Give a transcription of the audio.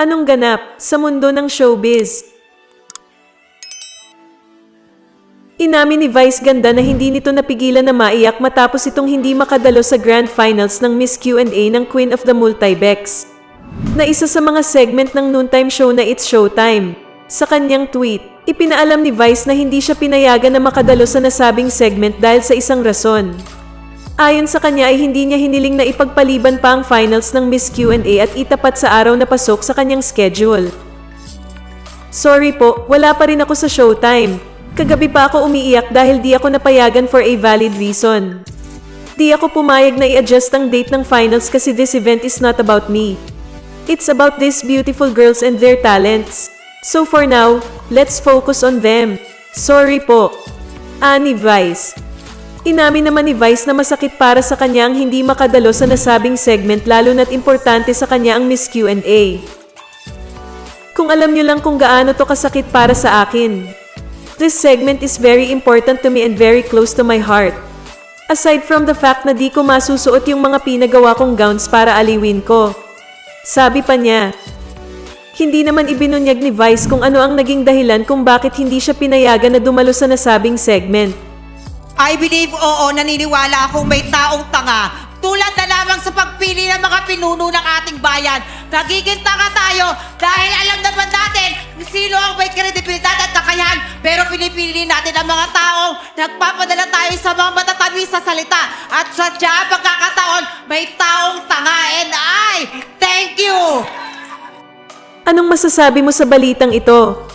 Anong ganap sa mundo ng showbiz? Inamin ni Vice Ganda na hindi nito napigilan na maiyak matapos itong hindi makadalo sa Grand Finals ng Miss Q&A ng Queen of the Multibex. Na isa sa mga segment ng noontime show na It's Showtime. Sa kanyang tweet, ipinaalam ni Vice na hindi siya pinayagan na makadalo sa nasabing segment dahil sa isang rason. Ayon sa kanya ay hindi niya hiniling na ipagpaliban pa ang finals ng Miss Q&A at itapat sa araw na pasok sa kanyang schedule. Sorry po, wala pa rin ako sa showtime. Kagabi pa ako umiiyak dahil di ako napayagan for a valid reason. Di ako pumayag na i-adjust ang date ng finals kasi this event is not about me. It's about these beautiful girls and their talents. So for now, let's focus on them. Sorry po. Ani Vice. Inamin naman ni Vice na masakit para sa kanya ang hindi makadalo sa nasabing segment lalo na't importante sa kanya ang Miss Q&A. Kung alam niyo lang kung gaano to kasakit para sa akin. This segment is very important to me and very close to my heart. Aside from the fact na di ko masusuot yung mga pinagawa kong gowns para aliwin ko. Sabi pa niya, hindi naman ibinunyag ni Vice kung ano ang naging dahilan kung bakit hindi siya pinayagan na dumalo sa nasabing segment. I believe, oo, naniniwala akong may taong tanga. Tulad na lamang sa pagpili ng mga pinuno ng ating bayan. Nagiging tanga tayo dahil alam naman natin sino ang may kredibilidad at kakayahan. Pero pinipili natin ang mga taong nagpapadala tayo sa mga matatamis sa salita. At sadya ang pagkakataon, may taong tanga. And I, thank you! Anong masasabi mo sa balitang ito?